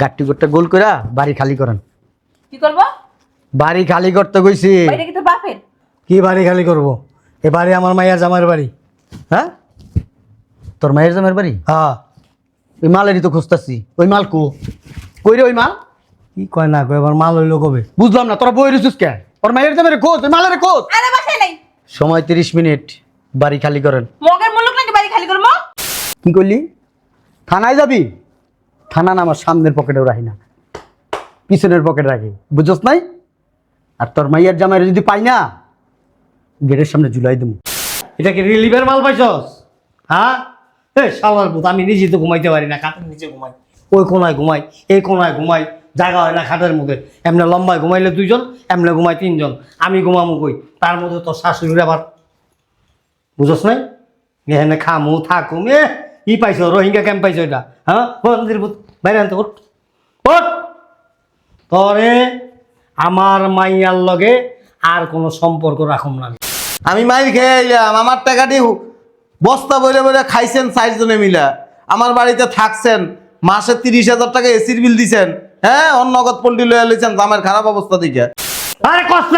গাট্টি করতে গোল কইরা বাড়ি খালি করেন। কি করব? বাড়ি খালি করতে কইছি। এটা কি তোর বাপের? কি বাড়ি খালি করব? এ বাড়ি আমার মাইয়ার জামাইয়ের বাড়ি। হ্যাঁ? তোর মায়ের জামের বাড়ি? হ্যাঁ। ওই মালেরই তো খুঁজতাছি। ওই মাল কো? কই রে ওই মাল? কি কয় না কয় এবার মাল হইল কবে? বুঝলাম না তোরা বই রেছিস কে? ওর মায়ের জামের খোঁজ ওই মালের খোঁজ। আরে বাসায় নাই। সময় তিরিশ মিনিট বাড়ি খালি করেন। মগের মুলুক নাকি বাড়ি খালি করব? কি করলি? থানায় যাবি? থানা আমার সামনের পকেটেও রাখি না। পিছনের পকেটে রাখি। বুঝছস নাই? আর তোর মাইয়ার জামাইরে যদি পাই না, গেটের সামনে ঝুলাই দেবো এটা কি রিলিভের মাল পাইছস? হ্যাঁ? এ শালার আমি নিজে তো ঘুমাইতে পারি না, খাটের নিচে ঘুমাই। ওই কোনায় ঘুমাই, এই কোনায় ঘুমাই, জায়গা হয় না খাটের মধ্যে। এমনি লম্বায় ঘুমাইলে দুইজন, এমনি ঘুমাই তিনজন। আমি ঘুমামু কই? তার মধ্যে তোর শাশুড়ির আবার বুঝস নাই? এখানে খামু, থাকুম এ ই পাইছো রোহিঙ্গা ক্যাম্প পাইছো এটা হ্যাঁ মন্দির পুত বাইরে আনতে ওঠ ওঠ তরে আমার মাইয়ার লগে আর কোনো সম্পর্ক রাখুম না আমি। মাইর খেয়ে এলাম আমার টাকা দিয়ে বস্তা বইরে বইরে খাইছেন চারজনে মিলা। আমার বাড়িতে থাকছেন মাসে তিরিশ হাজার টাকা এসির বিল দিছেন। হ্যাঁ অন্য নগদ পল্টি লয়ে লইছেন দামের খারাপ অবস্থা দিকে আরে কষ্ট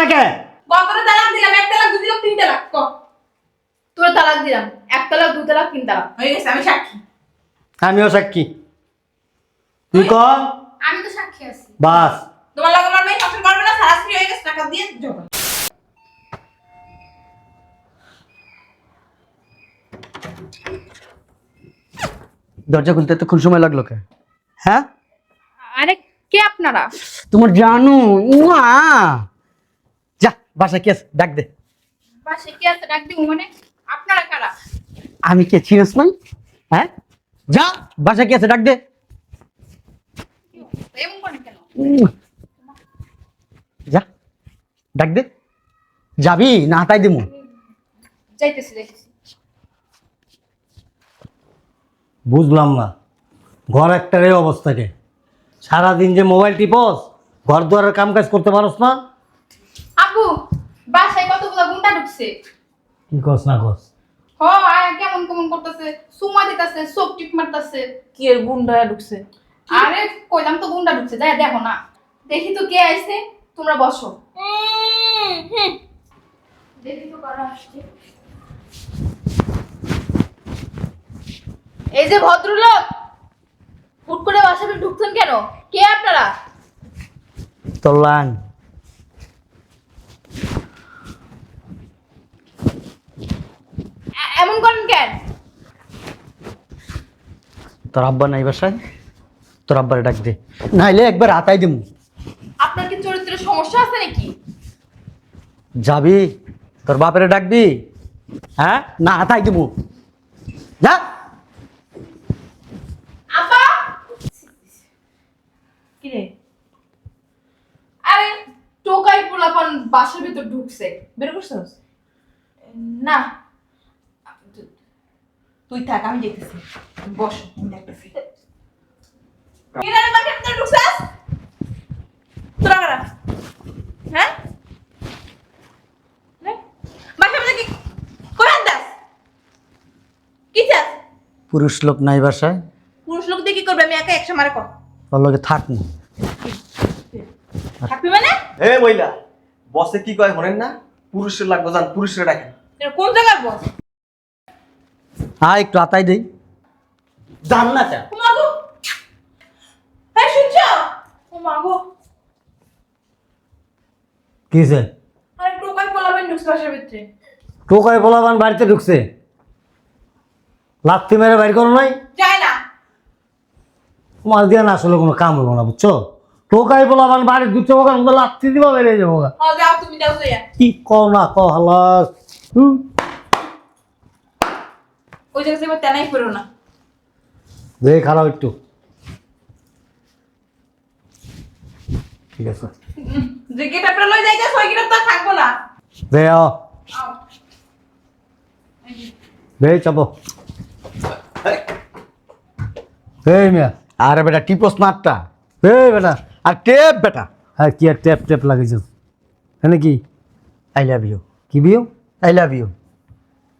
কতটা তালাক দিলাম এক তালাক দুই তালাক তিন তালাক ক? তোর তালাক দিলাম। এক তালাক দু তালাক তিন তালাক। হয়ে গেছে আমি সাক্ষী। আমিও সাক্ষী। তুই ক? আমি তো সাক্ষী আছি। বাস। তোমার লাগে আমার মেয়ে শাসন করবে না সারা হয়ে গেছে টাকা দিয়ে জমা দরজা খুলতে এতক্ষণ সময় লাগল কে? হ্যাঁ? আরে কে আপনারা? তোমার জানু। উয়া যা বাসা কি আছে? ডাক দে। বাসে কে আছে? ডাক দিব মানে আপনারা কারা? আমি কে চিনস নাই? হ্যাঁ? যা বাসা কি আছে? ডাক দে। এমন করেন কেন? যা ডাক দে। যাবি? না হাতাই দিমু। যাইতেছি যাইতেছি। বুঝলাম না। ঘর একটার এই অবস্থাকে সারাদিন যে মোবাইল টিপস ঘর দুয়ারের কাম কাজ করতে পারস না? আপু বাসায় কতগুলো গুন্ডা ঢুকছে? কি কস না কস? হ আয় কেমন কেমন করতেছে? সুমা দিতেছে সোপ টিপ মারতেছে। কি এর গুন্ডা ঢুকছে? আরে কইলাম তো গুন্ডা ঢুকছে যাই দেখো না। দেখি তো কে আইছে তোমরা বসো। দেখি তো কারা আসছে। এই যে ভদ্রলোক হুট করে বাসাতে ঢুকছেন কেন? কে আপনারা? তোর লাং এ- এমন করেন কেন তোর আব্বা নাই বাসায়? তোর আব্বারে ডাক দে। নাইলে একবার হাতাই দিমু। আপনার কি চরিত্রের সমস্যা আছে নাকি? যাবি? তোর বাপেরে ডাকবি হ্যাঁ? না হাতাই দিমু। যা। আপা! কি রে? আরে টোকাই পোলাপান বাসার ভিতর ঢুকছে। বের করছস? না। তুই থাক আমি যেতেছি। বস আমি দেখতেছি। হ্যাঁ? চাস? পুরুষ লোক নাই বাসায়? পুরুষ লোক দিয়ে কি করবে? আমি একা একশো মারে কর। তোর লগে থাকমু। থাকবি মানে? হে মহিলা বসে কি কয় শোনেন না? পুরুষের লাগবে জান পুরুষের ডাকেন কোন জায়গার বস? হ্যাঁ একটু আতাই দেই। যান না চা। মাগো হ্যাঁ শুনছ? ও মাগো কিসে আরে টোকাই পোলাবেন ঢুকছে বাসার ভিতরে। টোকায় পোলাবান বাড়িতে ঢুকছে? লাত্তি মেরে বাইর করো নাই? যায় না। তোমার দিয়ে না আসলে কোনো কাম হব না বুঝছ? টোকাই পোলাবান বাড়ি ঢুকছে ওখানে লাত্তি দিবা বেরিয়ে যাব। হ্যাঁ কি কও না কও হালাস। হুম। ওই জায়গা থেকে তেনাই পড়ো না। দেখে খারাপ একটু। ঠিক আছে। যে গেট আপনার লই যাইতেছ ওই গেট তো থাকব না। দে আও। দে চাপো। এই মিয়া। আরে বেটা টিপস মারটা এই বেটা আর টেপ বেটা। হ্যাঁ কি আর ট্যাপ ট্যাপ লাগিয়েছ হ্যাঁ কি আই লাভ ইউ। কি বিও আই লাভ ইউ।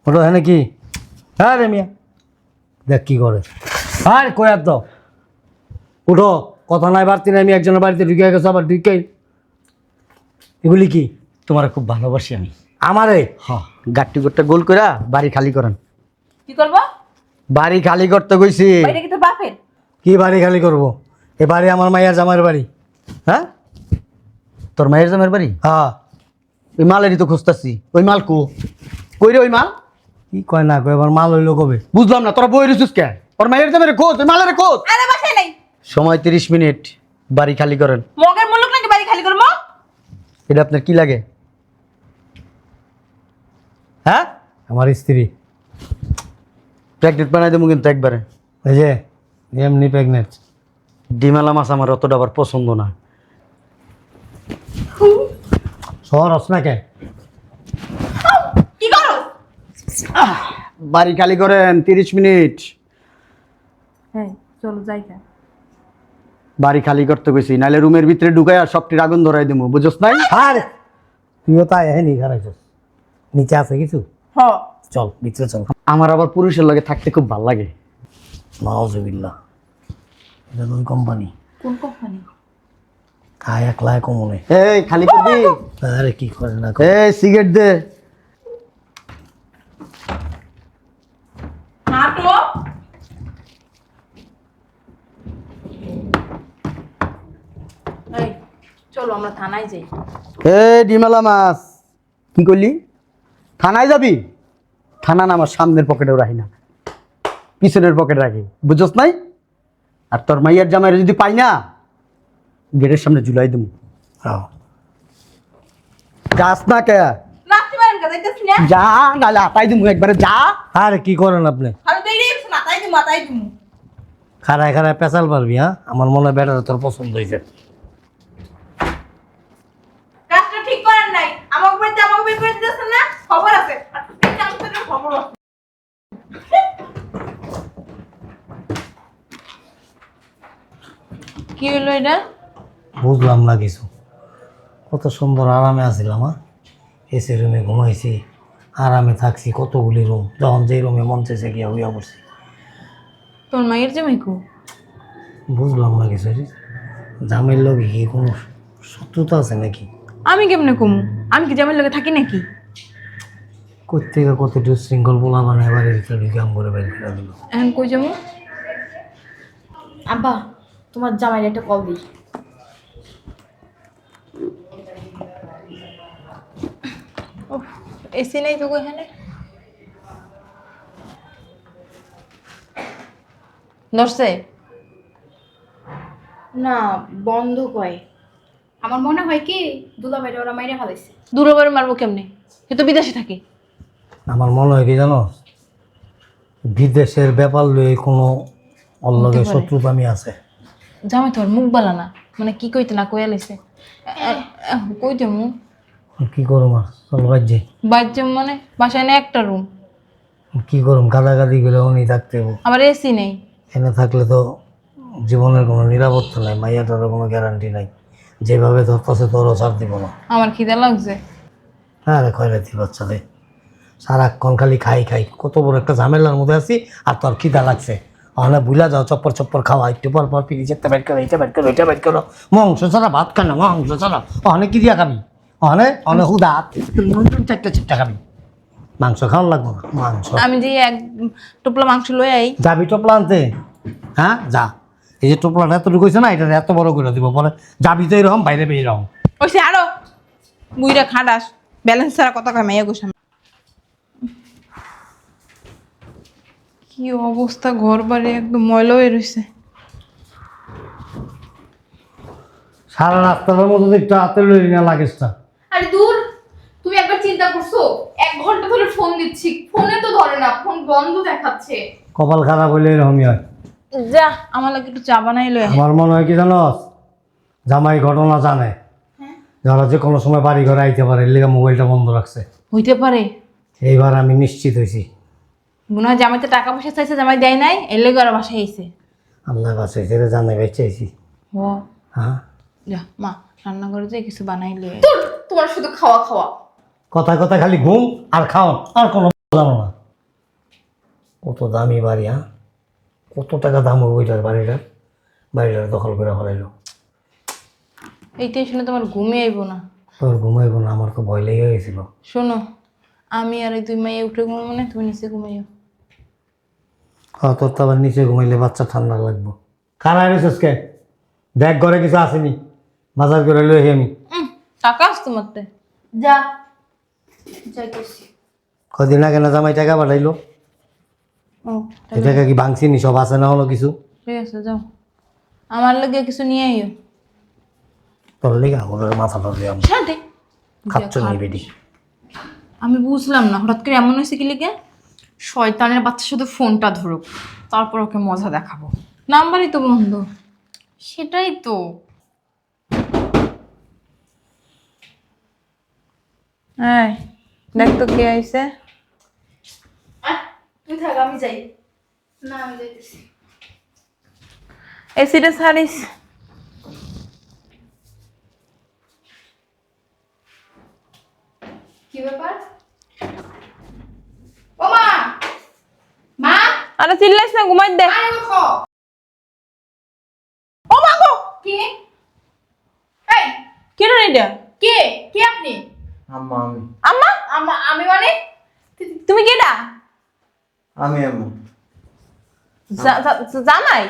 ওটা হ্যাঁ কি হ্যাঁ রে মিয়া। দেখ কি করে। আর কয়ার দাও উঠো কথা নাই বাড়তি নাই আমি একজনের বাড়িতে ঢুকে গেছো আবার ঢুকে এগুলি কি? তোমার খুব ভালোবাসি আমি। আমারে? হ গাট্টি গোটটা গোল কইরা বাড়ি খালি করেন। কি করব? বাড়ি খালি করতে কইছি। কি তোর বাপের? কি বাড়ি খালি করব? এ বাড়ি আমার মাইয়ার জামাইয়ের বাড়ি। হ্যাঁ? তোর মায়ের জামের বাড়ি? হ্যাঁ। ওই মালেরই তো খুঁজতাছি। ওই মাল কো? কই রে ওই মাল? কি কয় না কয়? এবার মাল হইল কবে? বুঝলাম না তোরা বই রেছিস কে? ওর মায়ের জামের খোঁজ ওই মালের খোঁজ। আরে বাসায় নাই। সময় তিরিশ মিনিট বাড়ি খালি করেন। মগের মুলুক নাকি বাড়ি খালি করব এটা আপনার কি লাগে? হ্যাঁ? আমার স্ত্রী। প্রেগনেন্ট বানাই দেবো কিন্তু একবারে। এই যে এমনি প্রেগনেন্ট ডিমালা মাছ আমার অতটা আবার পছন্দ না। শহর হস না কে? কি করো বাড়ি খালি করেন তিরিশ মিনিট। হ্যাঁ চলো যাই বাড়ি খালি করতে গেছি নাহলে রুমের ভিতরে ঢুকাই আর সবটির আগুন ধরাই দেবো বুঝছ নাই? আরে তুইও তাই হ্যাঁ নি খারাইছিস নিচে আছে কিছু? হ। চল ভিতরে চল। আমার আবার পুরুষের লগে থাকতে খুব ভালো লাগে। নাউজুবিল্লাহ। এটা ওই কোম্পানি? কোন কোম্পানি? খায় একলায় কমনে এই খালি করবি? আরে কি করে না এই সিগারেট দে। হাঁটো এই চলো আমরা থানায় যাই। এই ডিমালা মাছ কি করলি? থানায় যাবি? থানা না আমার সামনের পকেটেও রাখি না। পিছনের পকেটে রাখি বুঝছস নাই? আর তোর মাইয়ার জামাইরে যদি পাই না গেটের সামনে ঝুলাই দেবো। যাস না কে? যাইতেছি না? যা নাহলে আতাই দিমু একবারে যা। আরে কি করেন আপনি? খারায় খারায় পেঁচাল পারবি হ্যাঁ? আমার মনে হয় বেটার তোর পছন্দ হয়েছে কাজটা ঠিক করেন নাই। আমাকে বাড়িতে আমাকে বের করে দিতেছেন না? খবর আছে। এই চামচটার খবর আছে। কি হলো এটা? বুঝলাম না কিছু। কত সুন্দর আরামে আছিলাম হ্যাঁ? এসি রুমে ঘুমাইছি আরামে থাকছি কতগুলি রুম যখন যেই রুমে মন চেয়েছে গিয়া হইয়া পড়ছি। তোর মায়ের জামাইকু বুঝলাম না কিছু জামের লগে কি কোনো শত্রুতা আছে নাকি? আমি কেমনে কমু? আমি কি জামের লগে থাকি নাকি? কোথেকে কত দুশৃঙ্খল বলা মানে এবারে ভিতরে ঢুকে আম করে বের করে দিল। এখন কই যাব? আব্বা তোমার জামাইয়ের একটা কল দিই। এসি নাই তো এখানে? নরসে? না বন্ধ কয়। আমার মনে হয় কি দুলাভাইরা ওরা মাইরে ফেলাইছে। দূরবারে মারবো কেমনে? সে তো বিদেশে থাকে। আমার মনে হয় কি জানো? বিদেশের ব্যাপার লয়ে কোনো অল্লগে। শত্রুতামি আছে। জামাই তোর মুখ বালা না। মানে কি কইতে না কইয়া লাইছে। কই যাব কি করুম আর? চল বাজ্যে বাচ্চা মানে? বাসায় না একটা রুম কি করুম গাদাগাদি করে উনি থাকতে হব। আমার এসি নেই। এনে থাকলে তো জীবনের কোনো নিরাপত্তা নাই মাইয়াটারও কোনো গ্যারান্টি নাই। যেভাবে ধরতেছে তোরও ছাড় দিব না। আমার খিদে লাগছে। হ্যাঁ রে খয়রাতি বাচ্চারে সারাক্ষণ খালি খাই খাই। কত বড় একটা ঝামেলার মধ্যে আছি আর তোর খিদা লাগছে। অনেক বুলা যাও চপ্পর চপ্পর খাওয়া একটু পর পর পিড়ি যেতে বের করো এটা বের করো এটা বের করো। মাংস ছাড়া ভাত খান না মাংস ছাড়া। অনেক কি দিয়া খাবি? হুদা চারটা চারটা খাবি। মাংস খাওয়ার লাগবো? মাংস। আমি যে এক টোপলা মাংস লই আই। যাবি টোপলা আনতে? হ্যাঁ? যা। এই যে টোপলাটা এতটুকু হয়েছে না এটা এত বড় করে দিব। পরে যাবি তো এরকম বাইরে ওই সে আরও। বুইরা খাটাস। ব্যালেন্স ছাড়া কথা কয় মাইয়া গোসাম কি অবস্থা ঘর বাড়ি একদম ময়লা হয়ে রয়েছে সারা রাস্তাটার মধ্যে তো একটু হাতে লই না লাগেজটা। আরে দূর তুমি একবার চিন্তা করছ? এক ঘণ্টা ধরে ফোন দিচ্ছি ফোনে তো ধরে না ফোন বন্ধ দেখাচ্ছে। কপাল খারাপ হইলে এরকমই হয়। যা আমার লাগে একটু চা বানাই লই আমার মনে হয় কি জানোস জামাই ঘটনা জানে। যারা যে কোনো সময় বাড়ি ঘরে আইতে পারে এর লেগে মোবাইলটা বন্ধ রাখছে। হইতে পারে। এইবার আমি নিশ্চিত হয়েছি মনে হয় জামাইতে টাকা পয়সা চাইছে জামাই দেয় নাই এর লেগে আর বাসায় আইছে। আল্লাহ বাসে সেটা জানাই বেঁচেছি ও। হ্যাঁ। যা মা রান্নাঘরে যে কিছু বানাই। দূর তোমার শুধু খাওয়া খাওয়া। কথায় কথায় খালি ঘুম আর খাও আর কোনো জানো না। কত দামি বাড়ি হ্যাঁ? কত টাকা দাম হবে ওইটার বাড়িটার? বাড়িটা দখল করে ফেলাইলো। এই টেনশনে তোমার ঘুমিয়ে আইবো না। তোর ঘুমাইব না আমার তো ভয় লেগে গেছিল। শোনো আমি আর এই দুই মাইয়ে উঠে ঘুমাবো না তুমি নিচে ঘুমাইও। হ্যাঁ তোর তো আবার নিচে ঘুমাইলে বাচ্চা ঠান্ডা লাগবো। খানা এনেছিস কে দেখ ঘরে কিছু আসেনি। বাজার করে লই আমি। টাকা আস তোমার তে। যা যাইতেছি কদিন আগে না জামাই টাকা পাঠাইলো। ও এই টাকা কি ভাঙছিনি? সব আছে না হলো কিছু? ঠিক আছে যাও। আমার লাগে কিছু নিয়ে আইও। তোর লেগে ওদের মাথা ধরলে আমি। শান্তি খাচ্ছ নি বেটি? আমি বুঝলাম না হঠাৎ করে এমন হয়েছে কি লিগে? শয়তানের বাচ্চা শুধু ফোনটা ধরুক তারপর ওকে মজা দেখাবো। নাম্বারই তো বন্ধ। সেটাই তো। এই দেখ তো কে আইছে। তুই থাক আমি যাই। না আমি যাইতেছি। এসিটা ছাড়িস। কি ব্যাপার? ও মা! মা! আরে চিল্লাইস না ঘুমাই দে। আরে ওঠো। ও মা গো! কে? এই। কি রে এটা? কে? কে আপনি? আম্মা আমি। আম্মা? আমা আমি মানে? তুমি কেডা? আমি আম্মা। জামাই?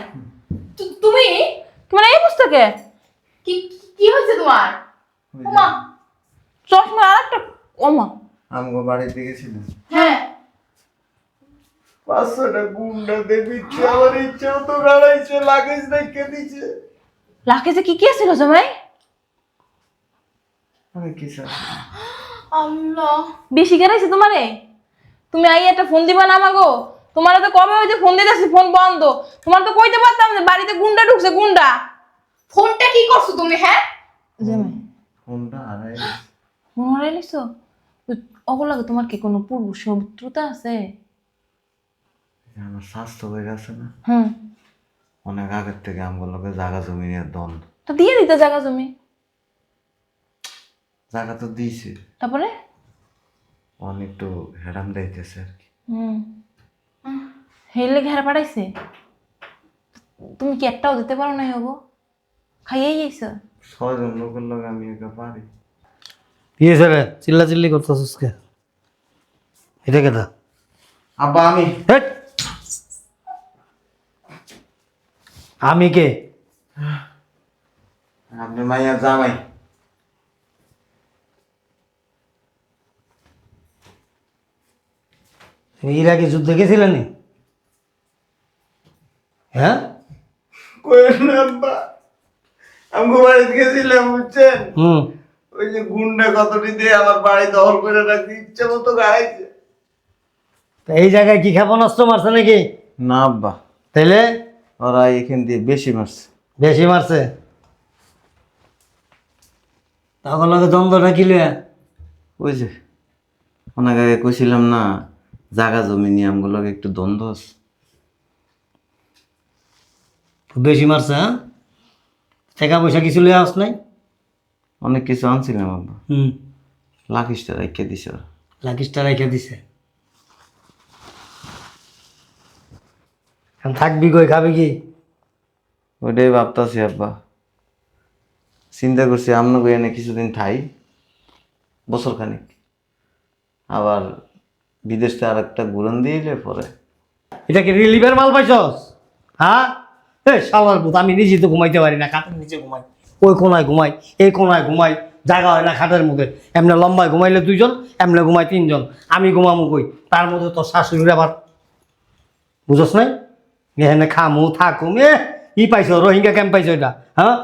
তুমি? তোমার এই পুস্তকে? কি কি- কি হয়েছে তোমার? ও মা চশমা আর একটা ওমা। আমগো বাড়িতে গেছিলাম হ্যাঁ। পাঁচশোটা গুন্ডা দেবী আমার ইচ্ছে তো বেড়াইছে লাগেজ রেখে দিছে। লাখেজে কি কি ছিল জামাই? আল্লাহ। বেশি কেনাইছে তোমারে? তুমি আই একটা ফোন দিবা না আমাগো? তোমার তো কবে হইতে ফোন দিতেছি ফোন বন্ধ। তোমার তো কইতে পারতাম যে বাড়িতে গুন্ডা ঢুকছে গুন্ডা। ফোনটা কি করছ তুমি হ্যাঁ? ফোনটা হারাই নিছো অগলাগে তোমার কি কোনো পূর্ব শত্রুতা আছে? আমার স্বাস্থ্য হয়ে গেছে না। হুম। অনেক আগের থেকে জায়গা জমি নিয়ে দ্বন্দ্ব। তো দিয়ে দিতে জায়গা জমি। জায়গা তো দিয়েছে। তারপরে? অনেক একটু হেরাম দিতেছে আর কি। হুম। হেলে ঘেরা পাঠাইছে? তুমি কি একটাও দিতে পারো না হব খাইয়েই যাইছো ছয়জন লোকের লোক আমি একা পারি। কি হয়েছে রে চিল্লা চিল্লি করতেছিস কে? এটা কেটা আব্বা আমি। হেট! আমি কে? আপনি মাইয়ার জামাই। তুমি ইরাকে যুদ্ধে গেছিলে নি? হ্যাঁ? আব্বা। আমগো বাড়িতে গেছিলাম বুঝছেন? হুম। ওই যে গুন্ডা কতটি দিয়ে আমার বাড়ি দখল করে রাখতে ইচ্ছে মতো গাইছে। তা এই জায়গায় কি ক্ষেপণাস্ত্র মারছে নাকি? না আব্বা। তাইলে? ওরা এখান দিয়ে বেশি মারছে। বেশি মারছে? তখন লোকে দ্বন্দ্বটা কি লইয়া? ওই যে অনেক আগে কইছিলাম না জায়গা জমি নিয়ে আমগুলোকে একটু দ্বন্দ্ব আছে। বেশি মারছে হ্যাঁ? টাকা পয়সা কিছু লইয়া আস নাই? অনেক কিছু আনছিলাম আব্বা হুম। লাখিসটা রেখে দিছে লাকিসটা রেখে দিছে। থাকবি কই খাবি কি? ওইটাই ভাবতাছি আব্বা। চিন্তা করছি আপনাকে এনে কিছুদিন ঠাই বছর খানিক আবার বিদেশ আর একটা ঘুরন দিলে পরে। এটা কি রিলিফের মাল পাইছস? হ্যাঁ? এ শালার আমি নিজে তো ঘুমাইতে পারি না, খাটের নিচে ঘুমাই। ওই কোনায় ঘুমাই, এই কোনায় ঘুমাই, জায়গা হয় না খাটের মধ্যে। এমনি লম্বায় ঘুমাইলে দুইজন, এমনি ঘুমাই তিনজন। আমি ঘুমামু কই? তার মধ্যে তোর শাশুড়ির আবার। বুঝস নাই? এখানে খামু, থাকুম, এ, ই পাইছো, রোহিঙ্গা ক্যাম্প পাইছো এটা। হ্যাঁ?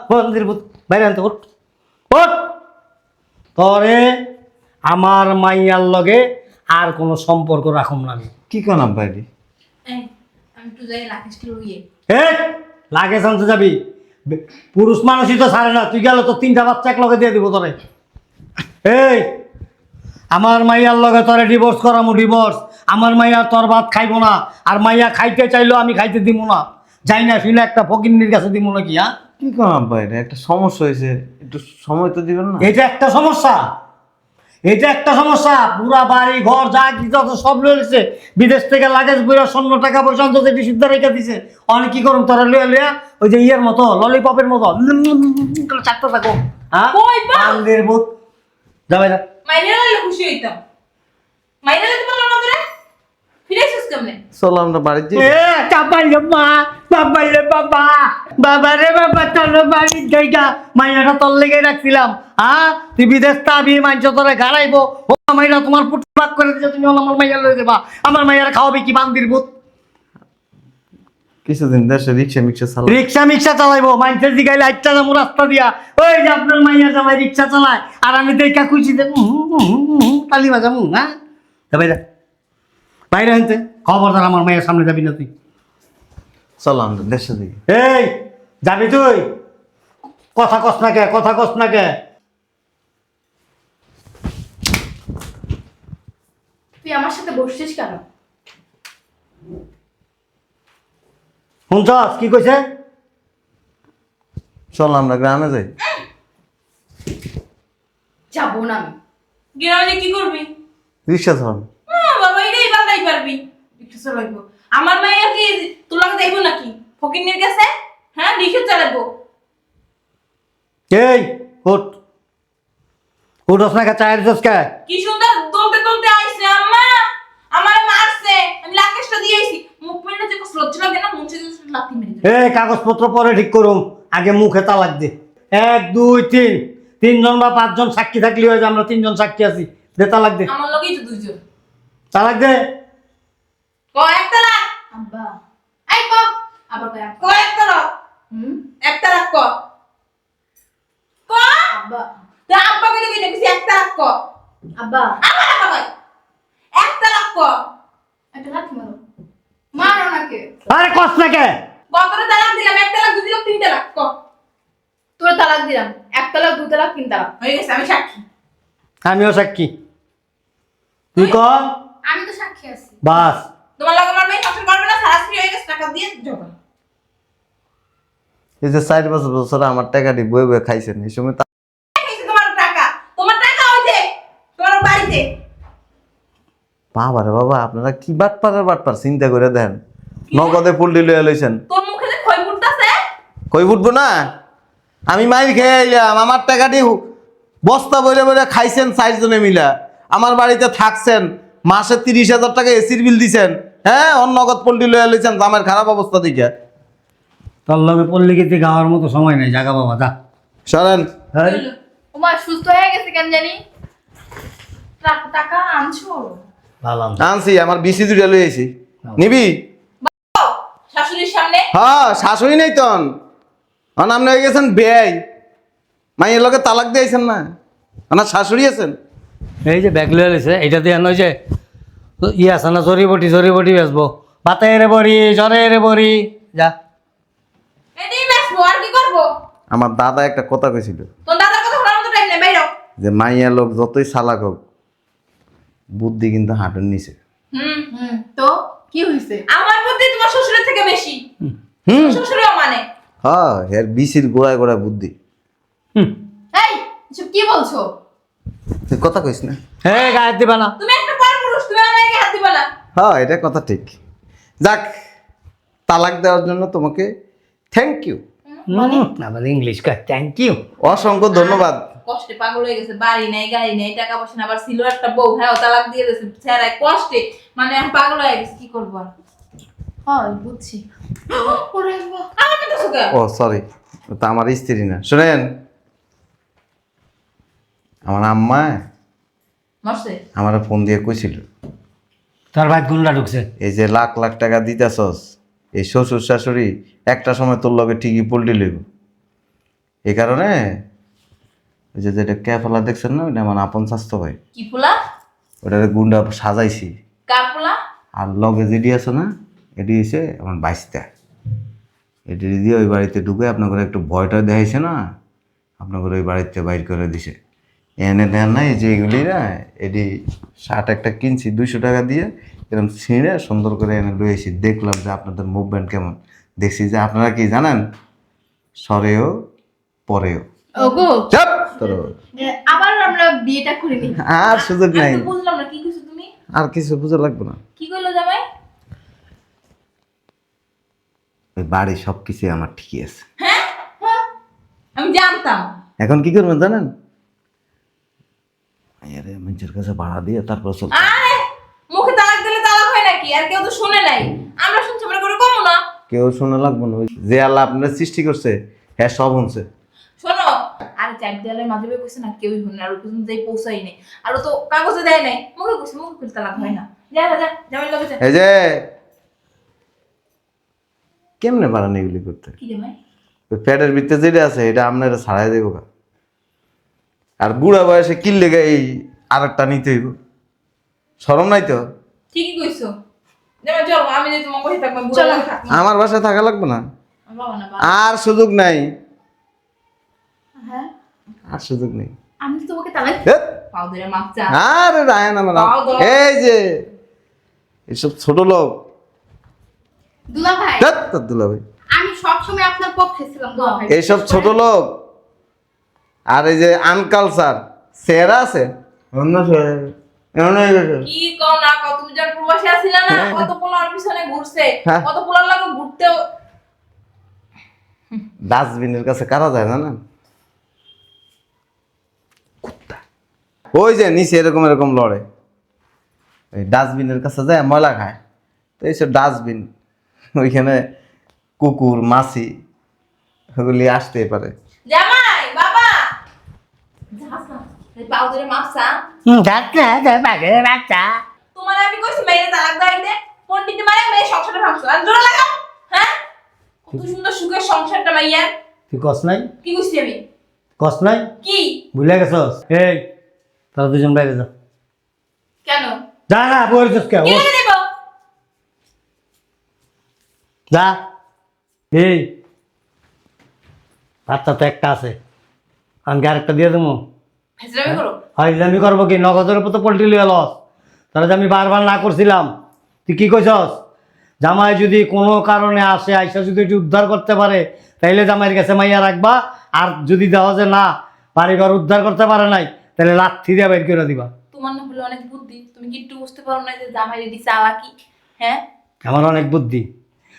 বাইরে আনতে ওঠ তরে, আমার মাইয়ার লগে আর কোনো সম্পর্ক রাখুম না আমি। কি কেন আব্বা এটি আমি একটু যাই লাকেশকে লইয়ে এ লাগে শান্তি যাবি? পুরুষ মানুষই তো ছাড়ে না তুই গেল তো তিনটা বাচ্চা এক লগে দিয়ে দিব তোরে। এই আমার মাইয়ার লগে তোরে ডিভোর্স করামু ডিভোর্স আমার মাইয়া তোর ভাত খাইবো না আর মাইয়া খাইতে চাইলেও আমি খাইতে দিব না। যাই না শুনে একটা ফকিন্নির কাছে দিব না কি হ্যাঁ? কি কেন আব্বা এটা একটা সমস্যা হয়েছে একটু সময় তো দিবেন না। এটা একটা সমস্যা। এটা একটা সমস্যা। পুরা বাড়ি ঘর যা কিছু আছে সব লয়েছে বিদেশ থেকে লাগেজ বইরা স্বর্ণ টাকা পয়সা অন্তত এটি সিদ্ধ রেখে দিছে অনেক কি করুন তোরা লইয়া লইয়া? ওই যে ইয়ের মতো ললিপপের মতো। চারটা থাকো। হ্যাঁ? বান্দির ভূত। যাবে যা। হলে খুশি হইতাম। হলে তোমার না ফিরে এসেছিস কেমনে? চলো আমরা বাড়িতে যাই। এ মা বাবাইলে বাবা বাবা রে বাবা তোর বাড়ি জায়গা মাইয়াটা তোর লেগে রাখছিলাম হ্যাঁ তুই বিদেশ তাবি মাইজ তোরে ঘাড়াইবো ও মাইরা তোমার পুট পাক করে দিছে তুমি আমার মাইয়া লয়ে দেবা আমার মাইয়ার খাওয়াবে কি বান্দির ভূত? কিছুদিন দেশে রিক্সা মিক্সা চালা রিক্সা মিক্সা চালাইবো মাইন্সের দিকে আচ্ছা যাব রাস্তা দিয়া। ওই যে আপনার মাইয়া জামাই রিক্সা চালায়। আর আমি দেখা খুশি দেখ তালি বাজামু হ্যাঁ? যা বাইরে আনতে। খবরদার আমার মায়ের সামনে যাবি না তুই। চলো আমরা দেশে যাই। এই যাবি তুই। কথা কস না কে কথা কস না কে। তুই আমার সাথে বসছিস কেন? শুনছস কি কইছে? চলো আমরা গ্রামে যাই। যাব না আমি। গ্রামে কি করবি? রিক্সা চালানো বাবা এটাই বান্দাই পারবি। একটু চালাইবো আমার মাইয়া কি তোলাকে দেখব নাকি? ফকিনের কাছে? হ্যাঁ রিক্সা চালাবো। এই উঠ। উঠস না কে চায়ের জস কে? সুন্দর দলতে দলতে আইছে আম্মা! আমার মারছে আমি লাকেশটা দিয়ে আইছি। মুখ মেরে যে কষ্ট লজ্জা লাগে না মুছে লাথি মেরে এই কাগজপত্র পরে ঠিক করুম। আগে মুখে তালাক দে। এক দুই তিন। তিনজন বা পাঁচজন সাক্ষী থাকলে হয়ে যায় আমরা তিনজন সাক্ষী আছি। দে তালাক দে। আমার লগেই তো দুইজন। তালাক দে। ক একটা লাখ আব্বা। এই ক। আবার কয় ক একটা লাখ হুম? একটা লাখ ক। ক? আব্বা। তুই আব্বা কইলে কইলে কিছু একটা লাখ ক? আব্বা। আমার আব্বা কই একটা লাখ ক। একটা লাথি মারো। মারো নাকে? আরে কস না কতটা তালাক দিলাম? একটা লাখ দুই লাখ তিনটা লাখ ক? তোর তালাক দিলাম। এক তালাক দু তালাক তিন তালাক হয়ে গেছে আমি সাক্ষী। আমিও সাক্ষী। তুই ক আমি তো সাক্ষী আছি। বাস। তোমার লগে আমার মেয়ে সংসার করবে না? ফ্রি হয়ে গেছে টাকা দিয়ে জমা এই যে চার বছর বছর আমার টাকাটি বয়ে বয়ে খাইছেন এই সময় তোমার টাকা? তোমার টাকা ওই তোমার বাড়িতে। বাবা রে বাবা আপনারা কি বাটপারের বাটপার চিন্তা করে দেন। নগদে পুলটি লইয়া লইছেন। তোর মুখে যে খই ফুটতাছে? কই উঠবো না? আমি মাইর খেয়ে আইলাম আমার টাকাটি বস্তা বইরে বইরে খাইছেন চারজনে মিলা। আমার বাড়িতে থাকছেন মাসে তিরিশ হাজার টাকা এসির বিল দিছেন। হ্যাঁ অন্য নগদ পল্টি লইয়া লইছেন আমার খারাপ অবস্থা দিকে তোর লগে পল্লিকিতে গাওয়ার মতো সময় নেই? জাগা বাবা যা। সরেন। হ্যাঁ। ওমা সুস্থ হয়ে গেছে কেন জানি? টাকা আনছো? আনছি আমার বিসি দুটা লই আইছি। নিবি? শাশুড়ির সামনে? হ্যাঁ শাশুড়ি নেই তন আপনি হয়ে গেছেন বেয়াই মাইয়ের লগে তালাক দিয়েছেন না? আমার শাশুড়ি আছেন? এই যে ব্যাগ লয়ে লেছে এটা দিয়ে নয় যে ই আছে না জরিবটি জরিবটি বেচবো। বাতায় বড়ি জ্বরে বড়ি যা। এটাই বেসবো আর কি করব আমার দাদা একটা কথা কইছিল। তোর দাদার কথা শোনার মতো টাইম নেই বাইরো যে মাইয়া লোক যতই চালাক হোক বুদ্ধি কিন্তু হাঁটুর নিচে। হুম। হুম তো কি হয়েছে আমার বুদ্ধি তোমার শ্বশুরের থেকে বেশি হুম। শ্বশুরেও মানে। হ্যাঁ এর বিসির গোড়ায় গোড়ায় বুদ্ধি। হুম। এই এসব কি বলছো? তুই কথা কইস না। হে গায়ে দিবা না। তুমি একটা পর পুরুষ তুমি আমার মেয়েকে হাত দিবা না হ্যাঁ এটা কথা ঠিক। যাক তালাক দেওয়ার জন্য তোমাকে থ্যাংক ইউ আবার ইংলিশ কয় থ্যাংক ইউ অসংখ্য ধন্যবাদ। কষ্টে পাগল হয়ে গেছে বাড়ি নেই গাড়ি নেই টাকা পয়সা না আবার ছিল একটা বউ হ্যাঁ তালাক দিয়ে দিয়েছে ছেড়ায় কষ্টে। মানে আমি পাগল হয়ে গেছে কি করব আর? হ্যাঁ বুঝছি। ও সরি তা আমার স্ত্রী না। শোনেন আমার আম্মা আমার ফোন দিয়ে কইছিল তার ভাই গুন্ডা ঢুকছে। এই যে লাখ লাখ টাকা দিতেছস এই শ্বশুর শাশুড়ি একটা সময় তোর লগে ঠিকই পল্টি লইব। এই কারণে ওই যে যেটা ক্যাফলা দেখছেন না ওইটা আমার আপন স্বাস্থ্য ভাই। কি ফুলা ওটারে গুন্ডা সাজাইছি। কার আর লগে যেটি আছে না এটি হচ্ছে আমার বাইশটা। এটি দিয়ে ওই বাড়িতে ঢুকে আপনাকে একটু ভয়টা দেখাইছে না আপনাকে ওই বাড়িতে বাইর করে দিছে। এনে নেন নাই যে এগুলি না এটি শার্ট একটা কিনছি দুইশো টাকা দিয়ে এরকম ছিঁড়ে সুন্দর করে এনে রয়েছি দেখলাম যে আপনাদের মুভমেন্ট কেমন। দেখছি যে আপনারা কি জানেন? সরেও পরেও। ওগো! চাপ করো আবার আমরা বিয়েটা করে নিই আর সুযোগ নাই। বুঝলাম না কি কইছো তুমি? আর কিছু বুঝা লাগবে না। কি কইলো জামাই? ওই বাড়ি সব কিছুই আমার ঠিকই আছে। হ্যাঁ। আমি জানতাম। এখন কি করবেন জানেন? আরে মানুষের কাছে ভাড়া দিয়ে তারপর চল। আরে মুখে তালাক দিলে তালাক হয় নাকি? আর কেউ তো শুনে নাই। আমরা শুনছি আমরা করে কমো না। কেউ শুনে লাগবে না ওই যে আল্লাহ আপনার সৃষ্টি করছে হ্যাঁ সব শুনছে। শোনো আরে চার দেয়ালের মাঝে কইছে না কেউই শুনে আর যাই পৌঁছাই নাই। আর ও তো কাগজে দেয় নাই মুখে কইছে মুখে কইলে তালাক হয় না। যা যা, যা জামাই লগে যা। এই যে কেমনে পারেন এগুলি করতে? কি জামাই ওই প্যাডের ভিতরে যেটা আছে এটা আপনারা ছাড়াই দেবো গা। আর বুড়া বয়সে কিল লেগে এই আর একটা নিতে হইব। সরম নাই তো? ঠিকই কইছো। আমার বাসায় থাকা লাগবে না। আর সুযোগ নাই। হ্যাঁ? আর সুযোগ নেই। আমি তো তোমাকে তালাক পাও ধরে মাপ চা। আরে রায়ন আমার। এই যে এসব ছোট লোক। দুলা ভাই দুলা ভাই আমি সবসময় আপনার পক্ষে ছিলাম দুলা ভাই এইসব ছোট লোক। আর এই যে আনকালচার চেহারা আছে? অন্য এমন হয়ে গেছে। কি কও না কও তুমি যখন প্রবাসী আছিলা না হ্যাঁ। কত পোলার পিছনে ঘুরছে। কত পোলার লাগে ঘুরতেও ডাস্টবিনের কাছে কারা যায় কুত্তা। ওই যে নিচে এরকম এরকম লড়ে। ওই ডাস্টবিনের কাছে যায় ময়লা খায়। তো এইসব ডাস্টবিন ওইখানে কুকুর মাছি ওগুলি আসতেই পারে। যাস না এই পাও ধরে মাপ চা তোমার আমি কইছি মেয়ের তালাক দাও দে পন্ডিত মারে মেয়ে সংসারটা ভাঙছো। আর জোরে লাগাও হ্যাঁ? কত সুন্দর সুখের সংসারটা মাইয়ার তুই কস নাই? কি কইছি আমি? কস নাই? কি? ভুলে গেছস? এই তারা দুজন বাইরে যা। কেন? যা না বলছিস কে ও, লাগে যা। এই বাচ্চা তো একটা আছে। আমি আরেকটা দিয়ে দেবো। করো? আমি করব কি? নগদের উপর তো পোল্ট্রি লিয়ে লস। তাহলে যে আমি বারবার না করছিলাম তুই কি কইছস? জামাই যদি কোনো কারণে আসে আইসা যদি এটি উদ্ধার করতে পারে তাইলে জামাইয়ের কাছে মাইয়া রাখবা আর যদি দেওয়া যে না বাড়িঘর উদ্ধার করতে পারে নাই তাহলে লাথি দিয়ে বের করে দিবা। তোমার না হলে অনেক বুদ্ধি। তুমি কি একটু বুঝতে পারো না যে জামাই রেডি চালাকি হ্যাঁ? আমার অনেক বুদ্ধি।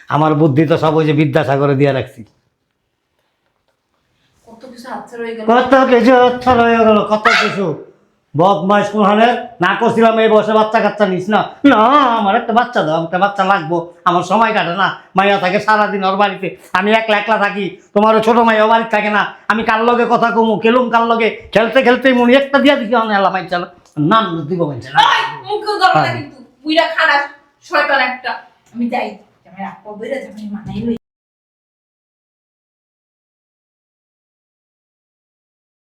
আমার বুদ্ধি তো সব ওই যে বিদ্যাসাগরে দিয়ে রাখছি। কত কিছু হাতছে রয়ে গেল। কত কিছু বদমাইশ কোহানের না করছিলাম এই বসে বাচ্চা কাচ্চা নিস না। না আমার একটা বাচ্চা দাও একটা বাচ্চা লাগবো। আমার সময় কাটে না মাইয়া থাকে সারাদিন ওর বাড়িতে। আমি একলা একলা থাকি তোমারও ছোট মাইয়া বাড়িতে থাকে না। আমি কার লগে কথা কমু কেলুম কার লগে? খেলতে খেলতে মনে একটা দিয়া দিছি অনেক এলা মাইন চালো। নাম দিব মাইন চালো। হ্যাঁ। শয়তান একটা। আমি যাই